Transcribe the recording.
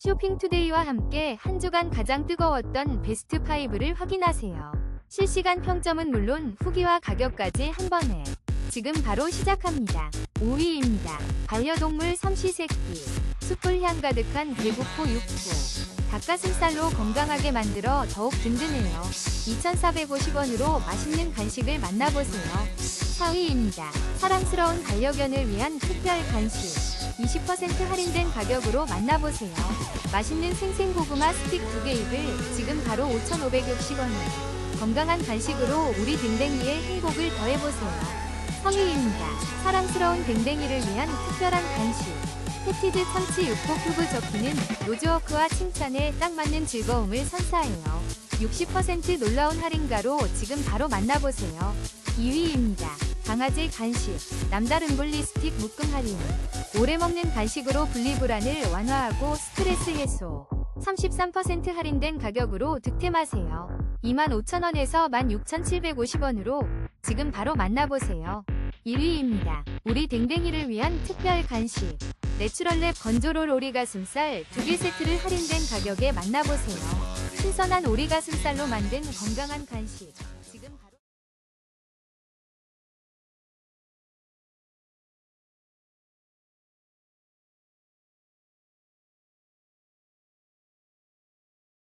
쇼핑투데이와 함께 한 주간 가장 뜨거웠던 베스트 5를 확인하세요. 실시간 평점은 물론 후기와 가격까지 한 번에 지금 바로 시작합니다. 5위입니다. 반려동물 삼시세끼 숯불 향 가득한 대구포 육포 닭가슴살로 건강하게 만들어 더욱 든든해요. 2,450원으로 맛있는 간식을 만나보세요. 4위입니다. 사랑스러운 반려견을 위한 특별 간식 20% 할인된 가격으로 만나보세요. 맛있는 생생고구마 스틱 2개 입을 지금 바로 5,560원에 건강한 간식으로 우리 댕댕이의 행복을 더해보세요. 성의입니다. 사랑스러운 댕댕이를 위한 특별한 간식. 패티드 참치 육포 큐브 접히는 노즈워크와 칭찬에 딱 맞는 즐거움을 선사해요. 60% 놀라운 할인가로 지금 바로 만나보세요. 2위입니다. 강아지 간식. 남다른 분리스틱 묶음 할인. 오래 먹는 간식으로 분리불안을 완화하고 스트레스 해소. 33% 할인된 가격으로 득템하세요. 25,000원에서 16,750원으로 지금 바로 만나보세요. 1위입니다. 우리 댕댕이를 위한 특별 간식. 내추럴랩 건조롤 오리가슴살 2개 세트를 할인된 가격에 만나보세요. 신선한 오리가슴살로 만든 건강한 간식.